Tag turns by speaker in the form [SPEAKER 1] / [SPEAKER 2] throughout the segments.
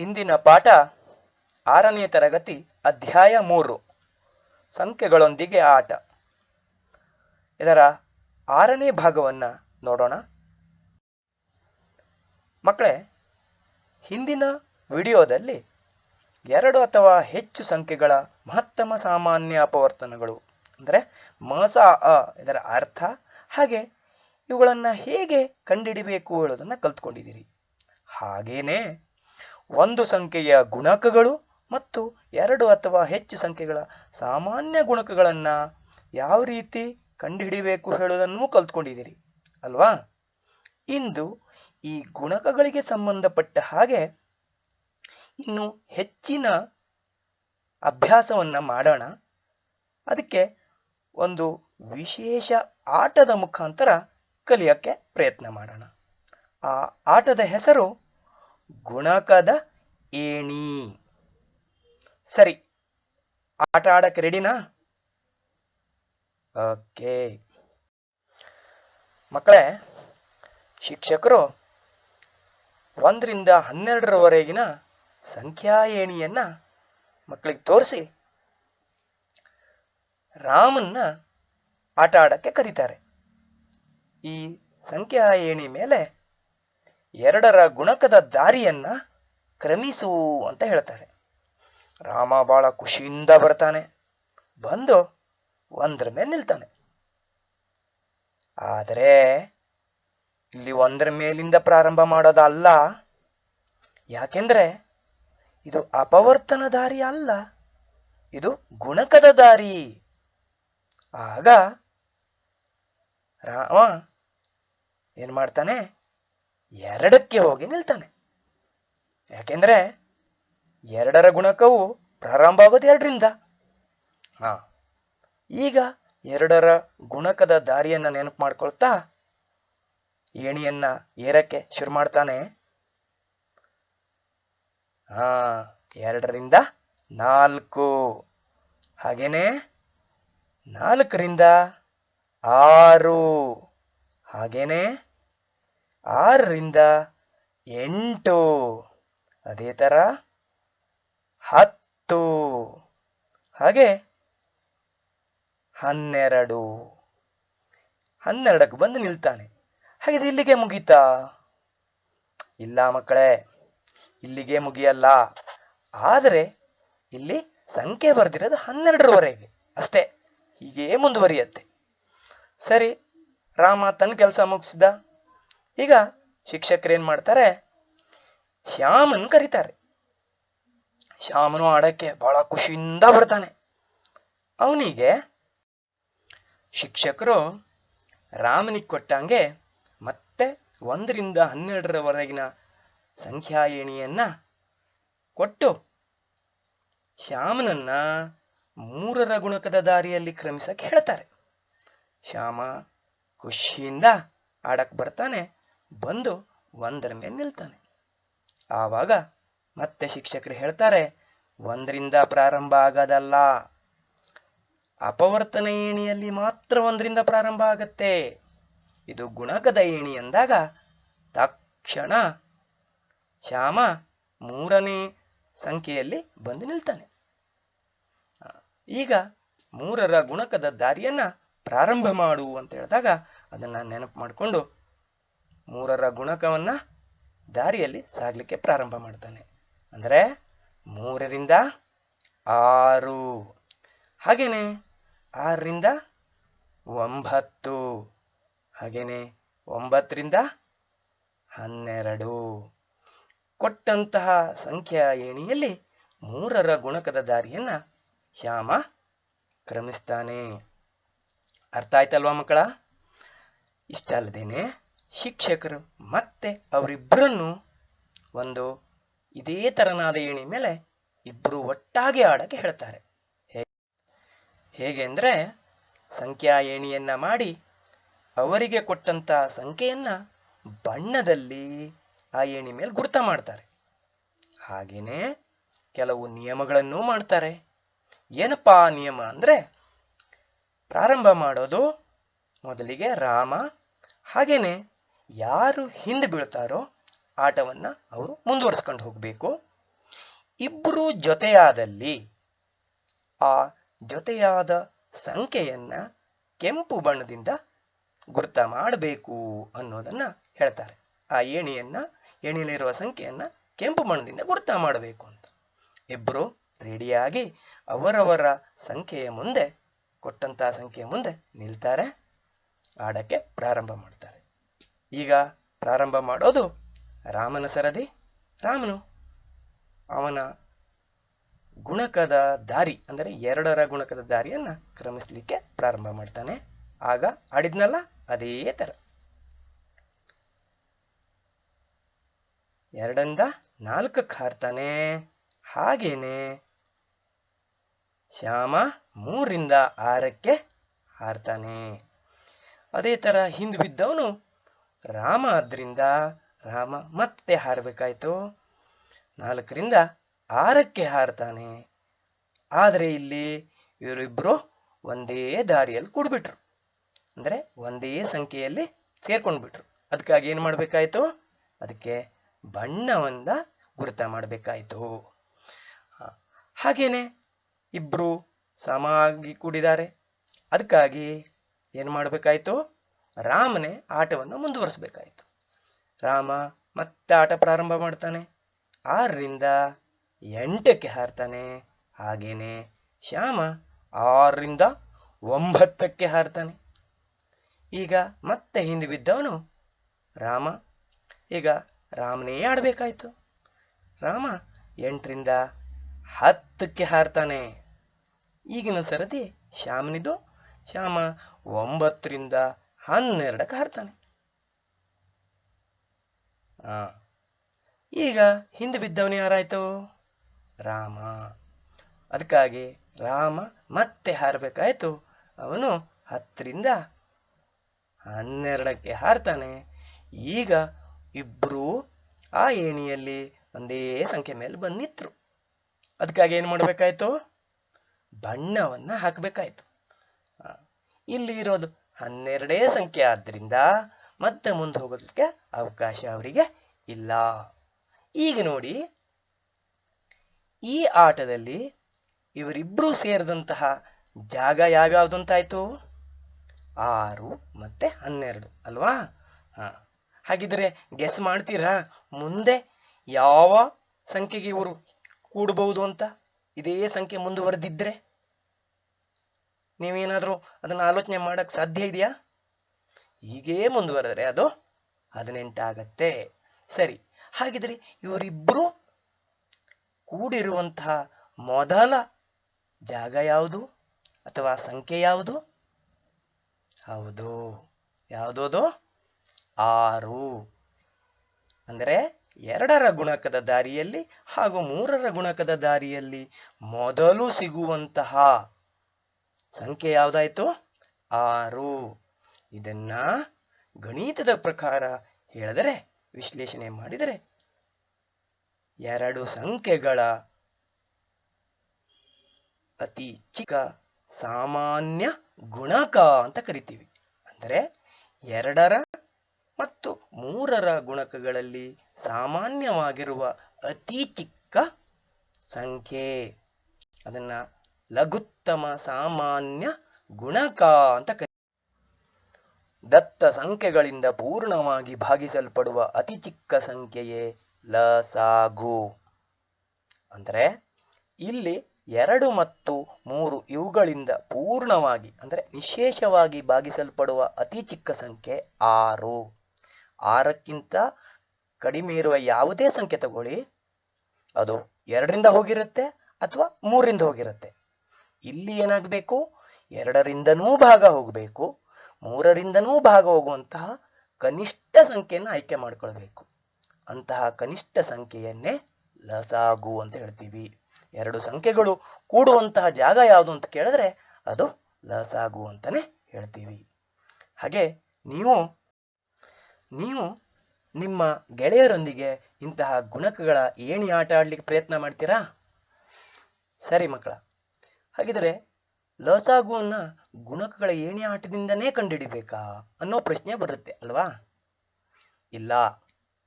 [SPEAKER 1] ಇಂದಿನ ಪಾಠ ಆರನೇ ತರಗತಿ ಅಧ್ಯಾಯ ಮೂರು. ಸಂಖ್ಯೆಗಳೊಂದಿಗೆ ಆಟ. ಇದರ ಆರನೇ ಭಾಗವನ್ನು ನೋಡೋಣ. ಮಕ್ಕಳೇ, ಹಿಂದಿನ ವಿಡಿಯೋದಲ್ಲಿ ಎರಡು ಅಥವಾ ಹೆಚ್ಚು ಸಂಖ್ಯೆಗಳ ಮಹತ್ತಮ ಸಾಮಾನ್ಯ ಅಪವರ್ತನಗಳು, ಅಂದರೆ ಮಸ, ಅ ಇದರ ಅರ್ಥ, ಹಾಗೆ ಇವುಗಳನ್ನು ಹೇಗೆ ಕಂಡಿಡಿಬೇಕು ಹೇಳೋದನ್ನು ಕಲ್ತ್ಕೊಂಡಿದ್ದೀರಿ. ಹಾಗೇನೆ ಒಂದು ಸಂಖ್ಯೆಯ ಗುಣಕಗಳು ಮತ್ತು ಎರಡು ಅಥವಾ ಹೆಚ್ಚು ಸಂಖ್ಯೆಗಳ ಸಾಮಾನ್ಯ ಗುಣಕಗಳನ್ನು ಯಾವ ರೀತಿ ಕಂಡುಹಿಡಿಬೇಕು ಹೇಳೋದನ್ನು ಕಲ್ತ್ಕೊಂಡಿದ್ದೀರಿ, ಅಲ್ವಾ? ಇಂದು ಈ ಗುಣಕಗಳಿಗೆ ಸಂಬಂಧಪಟ್ಟ ಹಾಗೆ ಇನ್ನು ಹೆಚ್ಚಿನ ಅಭ್ಯಾಸವನ್ನ ಮಾಡೋಣ. ಅದಕ್ಕೆ ಒಂದು ವಿಶೇಷ ಆಟದ ಮುಖಾಂತರ ಕಲಿಯೋಕ್ಕೆ ಪ್ರಯತ್ನ ಮಾಡೋಣ. ಆ ಆಟದ ಹೆಸರು ಗುಣಕದ ಏಣಿ. ಸರಿ, ಆಟ ಆಡಕ್ಕೆ ರೆಡಿನಾ ಓಕೆ. ಮಕ್ಕಳೇ, ಶಿಕ್ಷಕರು ಒಂದರಿಂದ ಹನ್ನೆರಡರವರೆಗಿನ ಸಂಖ್ಯಾ ಏಣಿಯನ್ನ ಮಕ್ಕಳಿಗೆ ತೋರಿಸಿ ರಾಮನ್ನ ಆಟ ಆಡಕ್ಕೆ ಕರೀತಾರೆ. ಈ ಸಂಖ್ಯಾ ಏಣಿ ಮೇಲೆ ಎರಡರ ಗುಣಕದ ದಾರಿಯನ್ನ ಕ್ರಮಿಸು ಅಂತ ಹೇಳ್ತಾರೆ. ರಾಮ ಬಹಳ ಖುಷಿಯಿಂದ ಬರ್ತಾನೆ. ಬಂದು ಒಂದ್ರ ಮೇಲೆ ನಿಲ್ತಾನೆ. ಆದರೆ ಇಲ್ಲಿ ಒಂದರ ಮೇಲಿಂದ ಪ್ರಾರಂಭ ಮಾಡೋದಲ್ಲ ಯಾಕೆಂದ್ರೆ ಇದು ಅಪವರ್ತನ ದಾರಿ ಅಲ್ಲ. ಇದು ಗುಣಕದ ದಾರಿ. ಆಗ ರಾಮ ಏನ್ ಮಾಡ್ತಾನೆ? ಎರಡಕ್ಕೆ ಹೋಗಿ ನಿಲ್ತಾನೆ. ಯಾಕೆಂದ್ರೆ ಎರಡರ ಗುಣಕವು ಪ್ರಾರಂಭ ಆಗೋದು ಎರಡರಿಂದ. ಹಾ, ಈಗ ಎರಡರ ಗುಣಕದ ದಾರಿಯನ್ನ ನೆನಪು ಮಾಡ್ಕೊಳ್ತಾ ಏಣಿಯನ್ನ ಏರಕ್ಕೆ ಶುರು ಮಾಡ್ತಾನೆ. ಹಾ, ಎರಡರಿಂದ ನಾಲ್ಕು. ಹಾಗೇನೆ ನಾಲ್ಕರಿಂದ ಆರು. ಹಾಗೇನೆ ಆರರಿಂದ ಎಂಟು. ಅದೇ ತರ ಹತ್ತು. ಹಾಗೆ ಹನ್ನೆರಡು. ಹನ್ನೆರಡಕ್ಕೆ ಬಂದು ನಿಲ್ತಾನೆ. ಹಾಗಿದ್ರೆ ಇಲ್ಲಿಗೆ ಮುಗೀತಾ. ಇಲ್ಲ ಮಕ್ಕಳೇ, ಇಲ್ಲಿಗೆ ಮುಗಿಯಲ್ಲ. ಆದರೆ ಇಲ್ಲಿ ಸಂಖ್ಯೆ ಬರ್ದಿರೋದು ಹನ್ನೆರಡರವರೆಗೆ. ಅಷ್ಟೇ, ಹೀಗೇ ಮುಂದುವರಿಯತ್ತೆ. ಸರಿ, ರಾಮ ತನ್ನ ಕೆಲಸ ಮುಗಿಸಿದ. ಈಗ ಶಿಕ್ಷಕರು ಏನ್ ಮಾಡ್ತಾರೆ? ಶ್ಯಾಮನ್ ಕರೀತಾರೆ. ಶ್ಯಾಮನು ಆಡಕ್ಕೆ ಬಹಳ ಖುಷಿಯಿಂದ ಬರ್ತಾನೆ. ಅವನಿಗೆ ಶಿಕ್ಷಕರು ರಾಮನಿಗೆ ಕೊಟ್ಟಂಗೆ ಮತ್ತೆ ಒಂದರಿಂದ ಹನ್ನೆರಡರವರೆಗಿನ ಸಂಖ್ಯಾ ಏಣಿಯನ್ನ ಕೊಟ್ಟು ಶ್ಯಾಮನನ್ನ ಮೂರರ ಗುಣಕದ ದಾರಿಯಲ್ಲಿ ಕ್ರಮಿಸಕ್ಕೆ ಹೇಳ್ತಾರೆ. ಶ್ಯಾಮ ಖುಷಿಯಿಂದ ಆಡಕ್ ಬರ್ತಾನೆ. ಬಂದು ಒಂದರ ಮೇಲೆ ನಿಲ್ತಾನೆ. ಆವಾಗ ಮತ್ತೆ ಶಿಕ್ಷಕರು ಹೇಳ್ತಾರೆ, ಒಂದರಿಂದ ಪ್ರಾರಂಭ ಆಗೋದಲ್ಲ. ಅಪವರ್ತನ ಏಣಿಯಲ್ಲಿ ಮಾತ್ರ ಒಂದರಿಂದ ಪ್ರಾರಂಭ ಆಗತ್ತೆ. ಇದು ಗುಣಕದ ಏಣಿ ಅಂದಾಗ ತಕ್ಷಣ ಶ್ಯಾಮ ಮೂರನೇ ಸಂಖ್ಯೆಯಲ್ಲಿ ಬಂದು ನಿಲ್ತಾನೆ. ಈಗ ಮೂರರ ಗುಣಕದ ದಾರಿಯನ್ನ ಪ್ರಾರಂಭ ಮಾಡು ಅಂತ ಹೇಳಿದಾಗ ಅದನ್ನ ನೆನಪು ಮಾಡಿಕೊಂಡು ಮೂರರ ಗುಣಕವನ್ನ ದಾರಿಯಲ್ಲಿ ಸಾಗ್ಲಿಕ್ಕೆ ಪ್ರಾರಂಭ ಮಾಡ್ತಾನೆ. ಅಂದರೆ ಮೂರರಿಂದ ಆರು. ಹಾಗೇನೆ ಆರರಿಂದ ಒಂಬತ್ತು. ಹಾಗೇನೆ ಒಂಬತ್ತರಿಂದ ಹನ್ನೆರಡು. ಕೊಟ್ಟಂತಹ ಸಂಖ್ಯಾ ಏಣಿಯಲ್ಲಿ ಮೂರರ ಗುಣಕದ ದಾರಿಯನ್ನ ಶ್ಯಾಮ ಕ್ರಮಿಸ್ತಾನೆ. ಅರ್ಥ ಆಯ್ತಲ್ವಾ ಮಕ್ಕಳ? ಇಷ್ಟಲ್ಲದೇನೆ ಶಿಕ್ಷಕರು ಮತ್ತೆ ಅವರಿಬ್ಬರನ್ನು ಒಂದು ಇದೇ ತರನಾದ ಏಣಿ ಮೇಲೆ ಇಬ್ಬರು ಒಟ್ಟಾಗಿ ಆಡಕ್ಕೆ ಹೇಳ್ತಾರೆ. ಹೇಗೆ ಅಂದ್ರೆ ಸಂಖ್ಯಾ ಏಣಿಯನ್ನ ಮಾಡಿ ಅವರಿಗೆ ಕೊಟ್ಟಂತ ಸಂಖ್ಯೆಯನ್ನ ಬಣ್ಣದಲ್ಲಿ ಆ ಏಣಿ ಮೇಲೆ ಗುರುತ ಮಾಡ್ತಾರೆ. ಹಾಗೇನೆ ಕೆಲವು ನಿಯಮಗಳನ್ನು ಮಾಡ್ತಾರೆ. ಏನಪ್ಪಾ ಆ ನಿಯಮ ಅಂದ್ರೆ ಪ್ರಾರಂಭ ಮಾಡೋದು ಮೊದಲಿಗೆ ರಾಮ, ಹಾಗೇನೆ ಯಾರು ಹಿಂದೆ ಬೀಳ್ತಾರೋ ಆಟವನ್ನ ಅವರು ಮುಂದುವರಿಸ್ಕೊಂಡು ಹೋಗಬೇಕು. ಇಬ್ಬರು ಜೊತೆಯಾದಲ್ಲಿ ಆ ಜೊತೆಯಾದ ಸಂಖ್ಯೆಯನ್ನ ಕೆಂಪು ಬಣ್ಣದಿಂದ ಗುರ್ತ ಮಾಡಬೇಕು ಅನ್ನೋದನ್ನ ಹೇಳ್ತಾರೆ. ಆ ಏಣಿಯನ್ನ, ಏಣಿಯಲ್ಲಿರುವ ಸಂಖ್ಯೆಯನ್ನ ಕೆಂಪು ಬಣ್ಣದಿಂದ ಗುರ್ತ ಮಾಡಬೇಕು ಅಂತ. ಇಬ್ಬರು ರೆಡಿಯಾಗಿ ಅವರವರ ಸಂಖ್ಯೆಯ ಮುಂದೆ, ಕೊಟ್ಟಂತಹ ಸಂಖ್ಯೆಯ ಮುಂದೆ ನಿಲ್ತಾರೆ. ಆಡಕ್ಕೆ ಪ್ರಾರಂಭ ಮಾಡ್ತಾರೆ. ಈಗ ಪ್ರಾರಂಭ ಮಾಡೋದು ರಾಮನ ಸರದಿ, ರಾಮನು ಅವನ ಗುಣಕದ ದಾರಿ, ಅಂದರೆ ಎರಡರ ಗುಣಕದ ದಾರಿಯನ್ನ ಕ್ರಮಿಸ್ಲಿಕ್ಕೆ ಪ್ರಾರಂಭ ಮಾಡ್ತಾನೆ. ಆಗ ಆಡಿದ್ನಲ್ಲ, ಅದೇ ತರ ಎರಡರಿಂದ ನಾಲ್ಕಕ್ಕೆ ಹಾರ್ತಾನೆ ಹಾಗೇನೆ ಶ್ಯಾಮ ಮೂರಿಂದ ಆರಕ್ಕೆ ಹಾರ್ತಾನೆ. ಅದೇ ತರ ಹಿಂದ್ ಬಿದ್ದವನು ರಾಮ ಆದ್ರಿಂದ ರಾಮ ಮತ್ತೆ ಹಾರಬೇಕಾಯ್ತು. ನಾಲ್ಕರಿಂದ ಆರಕ್ಕೆ ಹಾರ್ತಾನೆ. ಆದರೆ ಇಲ್ಲಿ ಇವರಿಬ್ರು ಒಂದೇ ದಾರಿಯಲ್ಲಿ ಕೂಡ್ಬಿಟ್ರು. ಅಂದ್ರೆ ಒಂದೇ ಸಂಖ್ಯೆಯಲ್ಲಿ ಸೇರ್ಕೊಂಡ್ಬಿಟ್ರು. ಅದಕ್ಕಾಗಿ ಏನು ಮಾಡ್ಬೇಕಾಯ್ತು? ಅದಕ್ಕೆ ಬಣ್ಣವನ್ನ ಗುರುತ ಮಾಡಬೇಕಾಯ್ತು. ಹಾಗೇನೆ ಇಬ್ರು ಸಮಾಗಿ ಕೂಡಿದ್ದಾರೆ. ಅದಕ್ಕಾಗಿ ಏನು ಮಾಡಬೇಕಾಯ್ತು? ರಾಮನೇ ಆಟವನ್ನು ಮುಂದುವರಿಸಬೇಕಾಯಿತು. ರಾಮ ಮತ್ತೆ ಆಟ ಪ್ರಾರಂಭ ಮಾಡ್ತಾನೆ. ಆರರಿಂದ ಎಂಟಕ್ಕೆ ಹಾರ್ತಾನೆ. ಹಾಗೇನೆ ಶ್ಯಾಮ ಆರರಿಂದ ಒಂಬತ್ತಕ್ಕೆ ಹಾರ್ತಾನೆ. ಈಗ ಮತ್ತೆ ಹಿಂದೆ ಬಿದ್ದವನು ರಾಮ. ಈಗ ರಾಮನೇ ಆಡಬೇಕಾಯ್ತು. ರಾಮ ಎಂಟರಿಂದ ಹತ್ತಕ್ಕೆ ಹಾರ್ತಾನೆ. ಈಗಿನ ಸರದಿ ಶ್ಯಾಮನಿದು. ಶ್ಯಾಮ ಒಂಬತ್ತರಿಂದ ಹನ್ನೆರಡಕ್ಕೆ ಹಾರ್ತಾನೆ. ಆ, ಈಗ ಹಿಂದೆ ಬಿದ್ದವನು ಯಾರಾಯ್ತು? ರಾಮ. ಅದಕ್ಕಾಗಿ ರಾಮ ಮತ್ತೆ ಹಾರಬೇಕಾಯ್ತು. ಅವನು ಹತ್ತರಿಂದ ಹನ್ನೆರಡಕ್ಕೆ ಹಾರ್ತಾನೆ. ಈಗ ಇಬ್ರು ಆ ಏಣಿಯಲ್ಲಿ ಒಂದೇ ಸಂಖ್ಯೆ ಮೇಲೆ ಬಂದು ಅದಕ್ಕಾಗಿ ಏನು ಮಾಡಬೇಕಾಯ್ತು? ಬಣ್ಣವನ್ನ ಹಾಕಬೇಕಾಯ್ತು. ಇಲ್ಲಿ ಇರೋದು ಹನ್ನೆರಡೇ ಸಂಖ್ಯೆ ಆದ್ದರಿಂದ ಮತ್ತೆ ಮುಂದೆ ಹೋಗೋದಕ್ಕೆ ಅವಕಾಶ ಅವರಿಗೆ ಇಲ್ಲ. ಈಗ ನೋಡಿ, ಈ ಆಟದಲ್ಲಿ ಇವರಿಬ್ರು ಸೇರಿದಂತಹ ಜಾಗ ಯಾವ್ಯಾವ್ದು ಆರು ಮತ್ತೆ ಹನ್ನೆರಡು ಅಲ್ವಾ? ಹಾ. ಹಾಗಿದ್ರೆ ಗೆಸ್ ಮಾಡ್ತೀರಾ? ಮುಂದೆ ಯಾವ ಸಂಖ್ಯೆಗೆ ಇವರು ಕೂಡಬಹುದು ಅಂತ? ಇದೇ ಸಂಖ್ಯೆ ಮುಂದುವರೆದಿದ್ರೆ? ನೀವೇನಾದ್ರೂ ಅದನ್ನ ಆಲೋಚನೆ ಮಾಡಕ್ ಸಾಧ್ಯ ಇದೆಯಾ? ಹೀಗೇ ಮುಂದುವರೆದ್ರೆ ಅದು ಹದಿನೆಂಟಾಗತ್ತೆ ಸರಿ, ಹಾಗಿದ್ರೆ ಇವರಿಬ್ರು ಕೂಡಿರುವಂತಹ ಮೊದಲ ಜಾಗ ಯಾವುದು ಅಥವಾ ಸಂಖ್ಯೆ ಯಾವುದು? ಹೌದು ಯಾವುದೋದು ಆರು. ಅಂದರೆ ಎರಡರ ಗುಣಕದ ದಾರಿಯಲ್ಲಿ ಹಾಗೂ ಮೂರರ ಗುಣಕದ ದಾರಿಯಲ್ಲಿ ಮೊದಲು ಸಿಗುವಂತಹ ಸಂಖ್ಯೆ ಯಾವುದಾಯಿತು? ಆರು. ಇದನ್ನ ಗಣಿತದ ಪ್ರಕಾರ ಹೇಳಿದರೆ, ವಿಶ್ಲೇಷಣೆ ಮಾಡಿದರೆ ಎರಡು ಸಂಖ್ಯೆಗಳ ಅತಿ ಚಿಕ್ಕ ಸಾಮಾನ್ಯ ಗುಣಕ ಅಂತ ಕರಿತೀವಿ. ಅಂದರೆ ಎರಡರ ಮತ್ತು ಮೂರರ ಗುಣಕಗಳಲ್ಲಿ ಸಾಮಾನ್ಯವಾಗಿರುವ ಅತಿ ಚಿಕ್ಕ ಸಂಖ್ಯೆ. ಅದನ್ನ ಲಘುತ್ತಮ ಸಾಮಾನ್ಯ ಗುಣಕ ಅಂತ ಕರಿ ದತ್ತ ಸಂಖ್ಯೆಗಳಿಂದ ಪೂರ್ಣವಾಗಿ ಭಾಗಿಸಲ್ಪಡುವ ಅತಿ ಚಿಕ್ಕ ಸಂಖ್ಯೆಯೇ ಲಸಾಗು ಅಂದರೆ ಇಲ್ಲಿ ಎರಡು ಮತ್ತು ಮೂರು ಇವುಗಳಿಂದ ಪೂರ್ಣವಾಗಿ, ಅಂದರೆ ವಿಶೇಷವಾಗಿ ಭಾಗಿಸಲ್ಪಡುವ ಅತಿ ಚಿಕ್ಕ ಸಂಖ್ಯೆ ಆರು. ಆರಕ್ಕಿಂತ ಕಡಿಮೆ ಇರುವ ಯಾವುದೇ ಸಂಖ್ಯೆ ತಗೊಳ್ಳಿ. ಅದು ಎರಡರಿಂದ ಹೋಗಿರುತ್ತೆ ಅಥವಾ ಮೂರರಿಂದ ಹೋಗಿರುತ್ತೆ. ಇಲ್ಲಿ ಏನಾಗಬೇಕು? ಎರಡರಿಂದನೂ ಭಾಗ ಹೋಗಬೇಕು. ಮೂರರಿಂದನೂ ಭಾಗ ಹೋಗುವಂತಹ ಕನಿಷ್ಠ ಸಂಖ್ಯೆಯನ್ನು ಆಯ್ಕೆ ಮಾಡ್ಕೊಳ್ಬೇಕು. ಅಂತಹ ಕನಿಷ್ಠ ಸಂಖ್ಯೆಯನ್ನೇ ಲಸಾಗು ಅಂತ ಹೇಳ್ತೀವಿ. ಎರಡು ಸಂಖ್ಯೆಗಳು ಕೂಡುವಂತಹ ಜಾಗ ಯಾವುದು ಅಂತ ಕೇಳಿದ್ರೆ ಅದು ಲಸಾಗು ಅಂತಾನೆ ಹೇಳ್ತೀವಿ. ಹಾಗೆ ನೀವು ನೀವು ನಿಮ್ಮ ಗೆಳೆಯರೊಂದಿಗೆ ಇಂತಹ ಗುಣಕಗಳ ಏಣಿ ಆಟ ಆಡ್ಲಿಕ್ಕೆ ಪ್ರಯತ್ನ ಮಾಡ್ತೀರಾ? ಸರಿ ಮಕ್ಕಳ ಹಾಗಿದ್ರೆ ಲಸಾಗುವನ್ನ ಗುಣಕಗಳ ಏಣಿ ಆಟದಿಂದನೇ ಕಂಡುಹಿಡಿಬೇಕಾ ಅನ್ನೋ ಪ್ರಶ್ನೆ ಬರುತ್ತೆ, ಅಲ್ವಾ? ಇಲ್ಲ,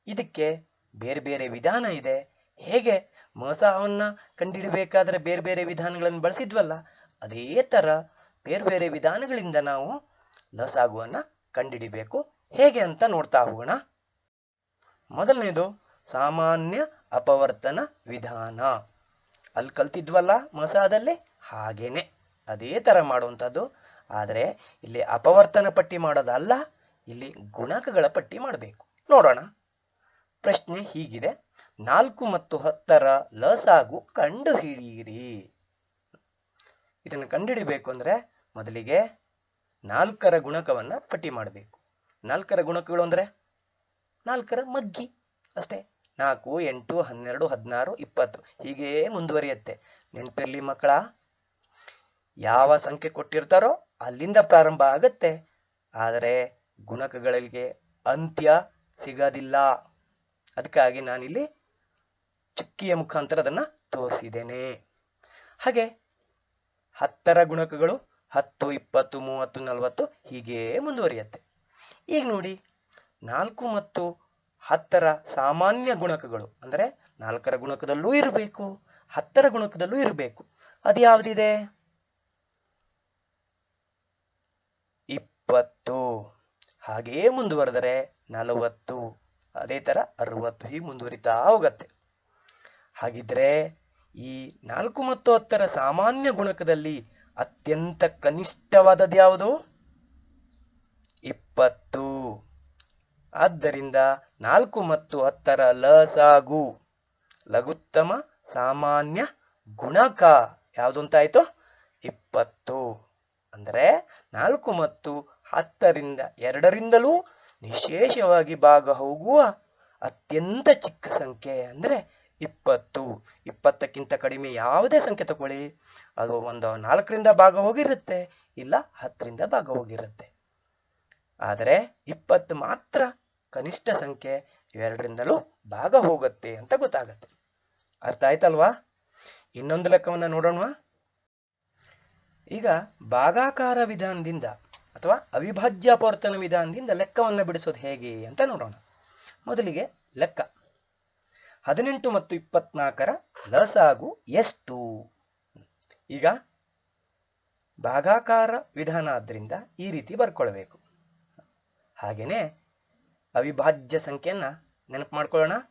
[SPEAKER 1] ಇದಕ್ಕೆ ಬೇರೆ ಬೇರೆ ವಿಧಾನ ಇದೆ. ಹೇಗೆ ಮಸಾವನ್ನ ಕಂಡುಹಿಡಬೇಕಾದ್ರೆ ಬೇರೆ ಬೇರೆ ವಿಧಾನಗಳನ್ನು ಬಳಸಿದ್ವಲ್ಲ, ಅದೇ ತರ ಬೇರೆ ಬೇರೆ ವಿಧಾನಗಳಿಂದ ನಾವು ಲಸಾಗುವನ್ನ ಕಂಡುಹಿಡಿಬೇಕು ಹೇಗೆ ಅಂತ ನೋಡ್ತಾ ಹೋಗೋಣ. ಮೊದಲನೇದು, ಸಾಮಾನ್ಯ ಅಪವರ್ತನ ವಿಧಾನ. ಅಲ್ಲಿ ಕಲ್ತಿದ್ವಲ್ಲ ಮಸಾದಲ್ಲಿ? ಹಾಗೇನೆ ಅದೇ ತರ ಮಾಡುವಂಥದ್ದು. ಆದರೆ ಇಲ್ಲಿ ಅಪವರ್ತನ ಪಟ್ಟಿ ಮಾಡೋದಲ್ಲ, ಇಲ್ಲಿ ಗುಣಕಗಳ ಪಟ್ಟಿ ಮಾಡಬೇಕು. ನೋಡೋಣ. ಪ್ರಶ್ನೆ ಹೀಗಿದೆ. ನಾಲ್ಕು ಮತ್ತು ಹತ್ತರ ಲಸಾಗು ಕಂಡು ಹಿಡಿಯಿರಿ ಇದನ್ನು ಕಂಡುಹಿಡಿಬೇಕು ಅಂದ್ರೆ ಮೊದಲಿಗೆ ನಾಲ್ಕರ ಗುಣಕವನ್ನ ಪಟ್ಟಿ ಮಾಡಬೇಕು. ನಾಲ್ಕರ ಗುಣಕಗಳು ಅಂದ್ರೆ? ನಾಲ್ಕರ ಮಗ್ಗಿ. ಅಷ್ಟೇ. ನಾಲ್ಕು, ಎಂಟು, ಹನ್ನೆರಡು, ಹದಿನಾರು, ಇಪ್ಪತ್ತು. ಹೀಗೇ ಮುಂದುವರಿಯುತ್ತೆ. ನೆನಪಿರ್ಲಿ ಮಕ್ಕಳ. ಯಾವ ಸಂಖ್ಯೆ ಕೊಟ್ಟಿರ್ತಾರೋ ಅಲ್ಲಿಂದ ಪ್ರಾರಂಭ ಆಗತ್ತೆ. ಆದರೆ ಗುಣಕಗಳಿಗೆ ಅಂತ್ಯ ಸಿಗೋದಿಲ್ಲ. ಅದಕ್ಕಾಗಿ ನಾನಿಲ್ಲಿ ಚುಕ್ಕಿಯ ಮುಖಾಂತರ ಅದನ್ನ ತೋರಿಸಿದ್ದೇನೆ. ಹಾಗೆ ಹತ್ತರ ಗುಣಕಗಳು ಹತ್ತು, ಇಪ್ಪತ್ತು, ಮೂವತ್ತು, ನಲವತ್ತು ಹೀಗೆ ಮುಂದುವರಿಯುತ್ತೆ. ಈಗ ನೋಡಿ, ನಾಲ್ಕು ಮತ್ತು ಹತ್ತರ ಸಾಮಾನ್ಯ ಗುಣಕಗಳು ಅಂದರೆ ನಾಲ್ಕರ ಗುಣಕದಲ್ಲೂ ಇರಬೇಕು, ಹತ್ತರ ಗುಣಕದಲ್ಲೂ ಇರಬೇಕು. ಅದು ಯಾವುದಿದೆ ಇಪ್ಪತ್ತು ಹಾಗೇ ಮುಂದುವರೆದರೆ ನಲವತ್ತು. ಅದೇ ತರ ಅರವತ್ತು ಹೀಗೆ ಮುಂದುವರಿತಾ ಹೋಗತ್ತೆ. ಹಾಗಿದ್ರೆ ಈ ನಾಲ್ಕು ಮತ್ತು ಹತ್ತರ ಸಾಮಾನ್ಯ ಗುಣಕದಲ್ಲಿ ಅತ್ಯಂತ ಕನಿಷ್ಠವಾದದ್ದು ಯಾವುದು? ಇಪ್ಪತ್ತು. ಆದ್ದರಿಂದ ನಾಲ್ಕು ಮತ್ತು ಹತ್ತರ ಲಸಾಗು. ಲಘುತ್ತಮ ಸಾಮಾನ್ಯ ಗುಣಕ ಯಾವುದು ಅಂತ ಆಯ್ತು ಇಪ್ಪತ್ತು. ಅಂದರೆ ನಾಲ್ಕು ಮತ್ತು ಹತ್ತರಿಂದ ಎರಡರಿಂದಲೂ ವಿಶೇಷವಾಗಿ ಭಾಗ ಹೋಗುವ ಅತ್ಯಂತ ಚಿಕ್ಕ ಸಂಖ್ಯೆ ಅಂದ್ರೆ ಇಪ್ಪತ್ತು. ಇಪ್ಪತ್ತಕ್ಕಿಂತ ಕಡಿಮೆ ಯಾವುದೇ ಸಂಖ್ಯೆ ತಗೊಳ್ಳಿ. ಅದು ಒಂದು ನಾಲ್ಕರಿಂದ ಭಾಗ ಹೋಗಿರುತ್ತೆ ಇಲ್ಲ ಹತ್ತರಿಂದ ಭಾಗ ಹೋಗಿರುತ್ತೆ ಆದರೆ ಇಪ್ಪತ್ತು ಮಾತ್ರ ಕನಿಷ್ಠ ಸಂಖ್ಯೆ, ಇವೆರಡರಿಂದಲೂ ಭಾಗ ಹೋಗುತ್ತೆ ಅಂತ ಗೊತ್ತಾಗತ್ತೆ. ಅರ್ಥ ಆಯ್ತಲ್ವಾ? ಇನ್ನೊಂದು ಲೆಕ್ಕವನ್ನ ನೋಡೋಣ ಈಗ ಭಾಗಾಕಾರ ವಿಧಾನದಿಂದ ಅಥವಾ ಅವಿಭಾಜ್ಯ ಅಪವರ್ತನ ವಿಧಾನದಿಂದ ಲೆಕ್ಕವನ್ನು ಬಿಡಿಸೋದು ಹೇಗೆ ಅಂತ ನೋಡೋಣ. ಮೊದಲಿಗೆ ಲೆಕ್ಕ. ಹದಿನೆಂಟು ಮತ್ತು ಇಪ್ಪತ್ನಾಲ್ಕರ ಲಸಾಗು ಎಷ್ಟು? ಈಗ ಭಾಗಾಕಾರ ವಿಧಾನ ಆದ್ದರಿಂದ ಈ ರೀತಿ ಬರ್ಕೊಳ್ಬೇಕು. ಹಾಗೆಯೇ ಅವಿಭಾಜ್ಯ ಸಂಖ್ಯೆಯನ್ನು ನೆನಪು ಮಾಡ್ಕೊಳ್ಳೋಣ.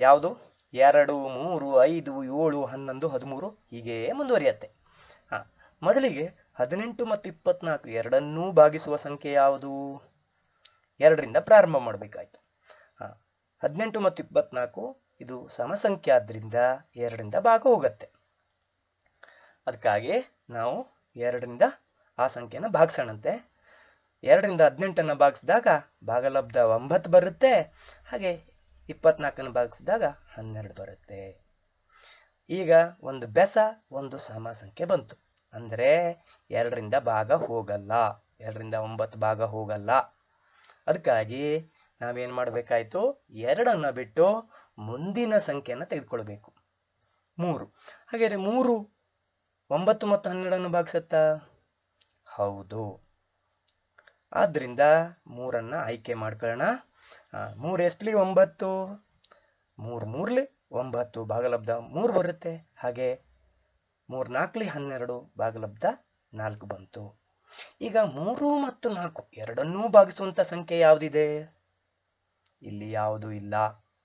[SPEAKER 1] ಯಾವುದು? ಎರಡು, ಮೂರು, ಐದು, ಏಳು, ಹನ್ನೊಂದು, ಹದಿಮೂರು ಹೀಗೆ ಮುಂದುವರಿಯತ್ತೆ. ಹಾ, ಮೊದಲಿಗೆ ಹದಿನೆಂಟು ಮತ್ತು ಇಪ್ಪತ್ನಾಲ್ಕು ಎರಡನ್ನೂ ಭಾಗಿಸುವ ಸಂಖ್ಯೆ ಯಾವುದು? ಎರಡರಿಂದ ಪ್ರಾರಂಭ ಮಾಡಬೇಕಾಯ್ತು. ಹಾ, ಹದಿನೆಂಟು ಮತ್ತು ಇಪ್ಪತ್ನಾಲ್ಕು ಇದು ಸಮಸಂಖ್ಯೆ ಆದ್ರಿಂದ ಎರಡರಿಂದ ಭಾಗ ಹೋಗತ್ತೆ. ಅದಕ್ಕಾಗಿ ನಾವು ಎರಡರಿಂದ ಆ ಸಂಖ್ಯೆನ ಭಾಗಿಸೋಣಂತೆ. ಎರಡರಿಂದ ಹದಿನೆಂಟನ್ನು ಭಾಗಿಸಿದಾಗ ಭಾಗಲಬ್ಧ ಒಂಬತ್ತು ಬರುತ್ತೆ. ಹಾಗೆ ಇಪ್ಪತ್ನಾಲ್ಕನ್ನು ಭಾಗಿಸಿದಾಗ ಹನ್ನೆರಡು ಬರುತ್ತೆ. ಈಗ ಒಂದು ಬೆಸ, ಒಂದು ಸಮ ಸಂಖ್ಯೆ ಬಂತು. ಅಂದರೆ ಎರಡರಿಂದ ಭಾಗ ಹೋಗಲ್ಲ. ಎರಡರಿಂದ ಒಂಬತ್ತು ಭಾಗ ಹೋಗಲ್ಲ. ಅದಕ್ಕಾಗಿ ನಾವೇನು ಮಾಡಬೇಕಾಯ್ತು? ಎರಡನ್ನು ಬಿಟ್ಟು ಮುಂದಿನ ಸಂಖ್ಯೆಯನ್ನು ತೆಗೆದುಕೊಳ್ಬೇಕು. ಮೂರು. ಹಾಗಾದ್ರೆ ಮೂರು, ಒಂಬತ್ತು ಮತ್ತು ಹನ್ನೆರಡನ್ನು ಭಾಗಿಸುತ್ತಾ? ಹೌದು. ಆದ್ದರಿಂದ ಮೂರನ್ನು ಆಯ್ಕೆ ಮಾಡ್ಕೊಳ್ಳೋಣ. ಮೂರ್ ಎಷ್ಟಲಿ? ಒಂಬತ್ತು. ಮೂರು ಮೂರಲಿ? ಒಂಬತ್ತು. ಭಾಗಲಬ್ಧ ಮೂರು ಬರುತ್ತೆ. ಹಾಗೆ ಮೂರ್ ನಾಲ್ಕಲಿ ಹನ್ನೆರಡು ಭಾಗಲಬ್ಧ ನಾಲ್ಕು ಬಂತು. ಈಗ ಮೂರು ಮತ್ತು ನಾಲ್ಕು ಎರಡನ್ನೂ ಭಾಗಿಸುವಂತ ಸಂಖ್ಯೆ ಯಾವುದಿದೆ? ಇಲ್ಲಿ ಯಾವುದು ಇಲ್ಲ.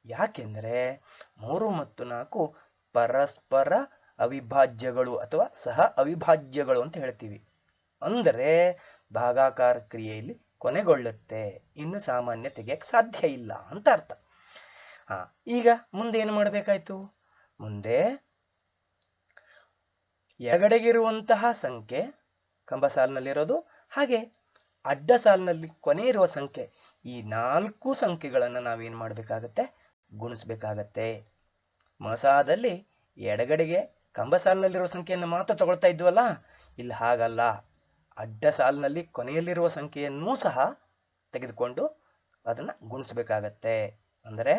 [SPEAKER 1] ಯಾಕೆಂದ್ರೆ ಮೂರು ಮತ್ತು ನಾಲ್ಕು ಪರಸ್ಪರ ಅವಿಭಾಜ್ಯಗಳು ಅಥವಾ ಸಹ ಅವಿಭಾಜ್ಯಗಳು ಅಂತ ಹೇಳ್ತೀವಿ. ಅಂದರೆ ಭಾಗಾಕಾರ ಕ್ರಿಯೆಯಲ್ಲಿ ಕೊನೆಗೊಳ್ಳುತ್ತೆ. ಇನ್ನು ಸಾಮಾನ್ಯ ತೆಗೆಯಕ್ಕೆ ಸಾಧ್ಯ ಇಲ್ಲ ಅಂತ ಅರ್ಥ. ಹಾ, ಈಗ ಮುಂದೆ ಏನು ಮಾಡಬೇಕಾಯ್ತು? ಮುಂದೆ ಎಡಗಡೆಗಿರುವಂತಹ ಸಂಖ್ಯೆ ಕಂಬ ಸಾಲಿನಲ್ಲಿರೋದು, ಹಾಗೆ ಅಡ್ಡ ಸಾಲಿನಲ್ಲಿ ಕೊನೆ ಇರುವ ಸಂಖ್ಯೆ, ಈ ನಾಲ್ಕು ಸಂಖ್ಯೆಗಳನ್ನು ನಾವೇನ್ ಮಾಡಬೇಕಾಗತ್ತೆ? ಗುಣಿಸ್ಬೇಕಾಗತ್ತೆ. ಮಸಾದಲ್ಲಿ ಎಡಗಡೆಗೆ ಕಂಬ ಸಾಲಿನಲ್ಲಿರುವ ಸಂಖ್ಯೆಯನ್ನು ಮಾತ್ರ ತಗೊಳ್ತಾ ಇದ್ವಲ್ಲ, ಇಲ್ಲಿ ಹಾಗಲ್ಲ. ಅಡ್ಡ ಸಾಲಿನಲ್ಲಿ ಕೊನೆಯಲ್ಲಿರುವ ಸಂಖ್ಯೆಯನ್ನೂ ಸಹ ತೆಗೆದುಕೊಂಡು ಅದನ್ನ ಗುಣಿಸ್ಬೇಕಾಗತ್ತೆ. ಅಂದರೆ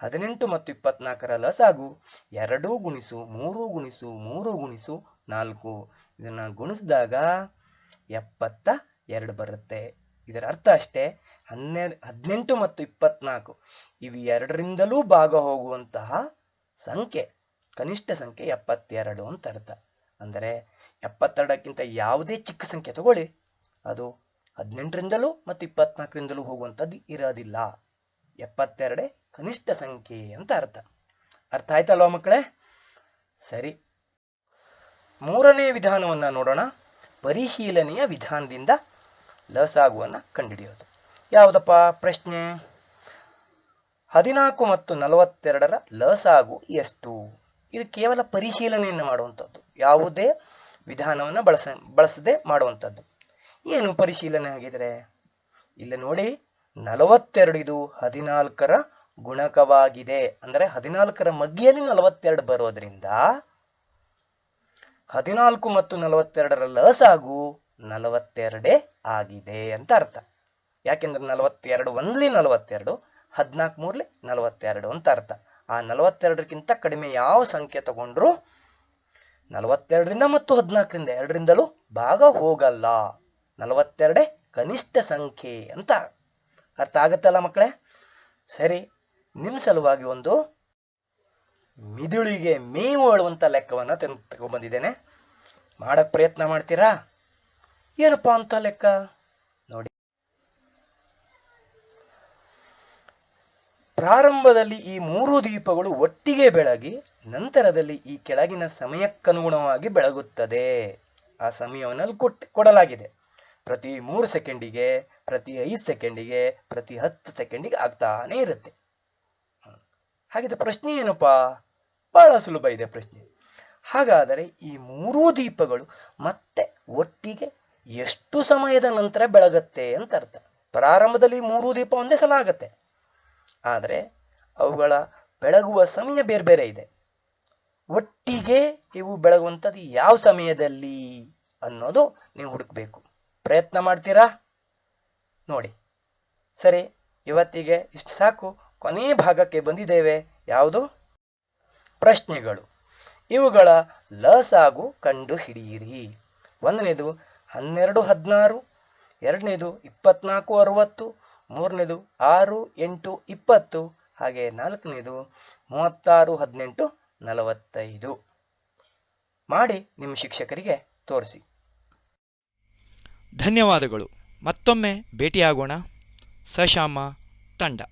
[SPEAKER 1] ಹದಿನೆಂಟು ಮತ್ತು ಇಪ್ಪತ್ನಾಲ್ಕರ ಲಸಾಗು ಎರಡು ಗುಣಿಸು, ಮೂರು ಗುಣಿಸು ಮೂರು ಗುಣಿಸು ನಾಲ್ಕು. ಇದನ್ನ ಗುಣಿಸಿದಾಗ ಎಪ್ಪತ್ತ ಎರಡು ಬರುತ್ತೆ. ಇದರ ಅರ್ಥ ಅಷ್ಟೇ ಹನ್ನೆರಡು ಹದಿನೆಂಟು ಮತ್ತು ಇಪ್ಪತ್ನಾಲ್ಕು ಇವು ಎರಡರಿಂದಲೂ ಭಾಗ ಹೋಗುವಂತಹ ಸಂಖ್ಯೆ, ಕನಿಷ್ಠ ಸಂಖ್ಯೆ ಎಪ್ಪತ್ತೆರಡು ಅಂತ ಅರ್ಥ. ಅಂದರೆ ಎಪ್ಪತ್ತೆರಡಕ್ಕಿಂತ ಯಾವುದೇ ಚಿಕ್ಕ ಸಂಖ್ಯೆ ತಗೊಳ್ಳಿ, ಅದು ಹದಿನೆಂಟರಿಂದಲೂ ಮತ್ತು ಇಪ್ಪತ್ನಾಲ್ಕರಿಂದಲೂ ಹೋಗುವಂಥದ್ದು ಇರೋದಿಲ್ಲ. ಎಪ್ಪತ್ತೆರಡೇ ಕನಿಷ್ಠ ಸಂಖ್ಯೆ ಅಂತ ಅರ್ಥ. ಅರ್ಥ ಆಯ್ತಲ್ವಾ ಮಕ್ಕಳೇ? ಸರಿ. ಮೂರನೇ ವಿಧಾನವನ್ನ ನೋಡೋಣ. ಪರಿಶೀಲನೆಯ ವಿಧಾನದಿಂದ ಲಸಾಗುವನ್ನ ಕಂಡುಹಿಡಿಯೋದು. ಯಾವುದಪ್ಪ ಪ್ರಶ್ನೆ? ಹದಿನಾಲ್ಕು ಮತ್ತು ನಲವತ್ತೆರಡರ ಲಸಾಗು ಎಷ್ಟು? ಇದು ಕೇವಲ ಪರಿಶೀಲನೆಯನ್ನು ಮಾಡುವಂಥದ್ದು. ಯಾವುದೇ ವಿಧಾನವನ್ನು ಬಳಸ, ಬಳಸದೆ ಮಾಡುವಂಥದ್ದು. ಏನು ಪರಿಶೀಲನೆ ಆಗಿದ್ರೆ? ಇಲ್ಲ ನೋಡಿ. ನಲವತ್ತೆರಡು ಇದು ಹದಿನಾಲ್ಕರ ಗುಣಕವಾಗಿದೆ. ಅಂದರೆ ಹದಿನಾಲ್ಕರ ಮಗ್ಗಿಯಲ್ಲಿ ನಲವತ್ತೆರಡು ಬರೋದ್ರಿಂದ ಹದಿನಾಲ್ಕು ಮತ್ತು ನಲವತ್ತೆರಡರ ಲಸಾಗು ನಲವತ್ತೆರಡೇ ಆಗಿದೆ ಅಂತ ಅರ್ಥ. ಯಾಕೆಂದ್ರೆ ನಲವತ್ತೆರಡು ಒಂದ್ಲಿ ನಲವತ್ತೆರಡು, ಹದಿನಾಲ್ಕು ಮೂರ್ಲಿ ನಲವತ್ತೆರಡು ಅಂತ ಅರ್ಥ. ಆ ನಲವತ್ತೆರಡಕ್ಕಿಂತ ಕಡಿಮೆ ಯಾವ ಸಂಖ್ಯೆ ತಗೊಂಡ್ರು? ನಲವತ್ತೆರಡರಿಂದ ಮತ್ತು ಹದಿನಾಲ್ಕರಿಂದ ಎರಡರಿಂದಲೂ ಭಾಗ ಹೋಗಲ್ಲ. ನಲವತ್ತೆರಡೇ ಕನಿಷ್ಠ ಸಂಖ್ಯೆ ಅಂತ ಅರ್ಥ ಆಗತ್ತಲ್ಲ ಮಕ್ಕಳೇ? ಸರಿ ನಿಮ್ಮ ಸಲುವಾಗಿ ಒಂದು ಮಿದುಳಿಗೆ ಮೇವು ಹೇಳುವಂತ ಲೆಕ್ಕವನ್ನ ತೆನ್- ತಗೊಂಡ್ಬಂದಿದ್ದೇನೆ ಮಾಡಕ್ ಪ್ರಯತ್ನ ಮಾಡ್ತೀರಾ? ಏನಪ್ಪಾ ಅಂತ ಲೆಕ್ಕ? ನೋಡಿ. ಪ್ರಾರಂಭದಲ್ಲಿ ಈ ಮೂರು ದೀಪಗಳು ಒಟ್ಟಿಗೆ ಬೆಳಗಿ, ನಂತರದಲ್ಲಿ ಈ ಕೆಳಗಿನ ಸಮಯಕ್ಕನುಗುಣವಾಗಿ ಬೆಳಗುತ್ತದೆ. ಆ ಸಮಯವನ್ನಲ್ಲಿ ಕೊಟ್, ಕೊಡಲಾಗಿದೆ. ಪ್ರತಿ ಮೂರು ಸೆಕೆಂಡಿಗೆ, ಪ್ರತಿ ಐದು ಸೆಕೆಂಡಿಗೆ, ಪ್ರತಿ ಹತ್ತು ಸೆಕೆಂಡಿಗೆ ಆಗ್ತಾನೇ ಇರುತ್ತೆ. ಹಾಗಿದ್ರೆ ಪ್ರಶ್ನೆ ಏನಪ್ಪಾ? ಬಹಳ ಸುಲಭ ಇದೆ ಪ್ರಶ್ನೆ. ಹಾಗಾದರೆ ಈ ಮೂರೂ ದೀಪಗಳು ಮತ್ತೆ ಒಟ್ಟಿಗೆ ಎಷ್ಟು ಸಮಯದ ನಂತರ ಬೆಳಗತ್ತೆ ಅಂತ ಅರ್ಥ. ಪ್ರಾರಂಭದಲ್ಲಿ ಮೂರೂ ದೀಪ ಒಂದೇ ಸಲ ಆಗತ್ತೆ. ಆದರೆ ಅವುಗಳ ಬೆಳಗುವ ಸಮಯ ಬೇರೆ ಬೇರೆ ಇದೆ. ಒಟ್ಟಿಗೆ ಇವು ಬೆಳಗುವಂಥದ್ದು ಯಾವ ಸಮಯದಲ್ಲಿ ಅನ್ನೋದು ನೀವು ಹುಡುಕ್ಬೇಕು. ಪ್ರಯತ್ನ ಮಾಡ್ತೀರಾ? ನೋಡಿ. ಸರಿ, ಇವತ್ತಿಗೆ ಇಷ್ಟು ಸಾಕು. ಕೊನೆ ಭಾಗಕ್ಕೆ ಬಂದಿದ್ದೇವೆ. ಯಾವುದು? ಪ್ರಶ್ನೆಗಳು. ಇವುಗಳ ಲಸಾಗು ಕಂಡು ಹಿಡಿಯಿರಿ ಒಂದನೇದು ಹನ್ನೆರಡು ಹದಿನಾರು, ಎರಡನೇದು ಇಪ್ಪತ್ನಾಲ್ಕು ಅರವತ್ತು, ಮೂರನೇದು ಆರು ಎಂಟು ಇಪ್ಪತ್ತು, ಹಾಗೆ ನಾಲ್ಕನೇದು ಮೂವತ್ತಾರು ಹದಿನೆಂಟು ನಲವತ್ತೈದು. ಮಾಡಿ ನಿಮ್ಮ ಶಿಕ್ಷಕರಿಗೆ ತೋರಿಸಿ.
[SPEAKER 2] ಧನ್ಯವಾದಗಳು. ಮತ್ತೊಮ್ಮೆ ಭೇಟಿಯಾಗೋಣ. ಸಶಾಮ ತಂಡ.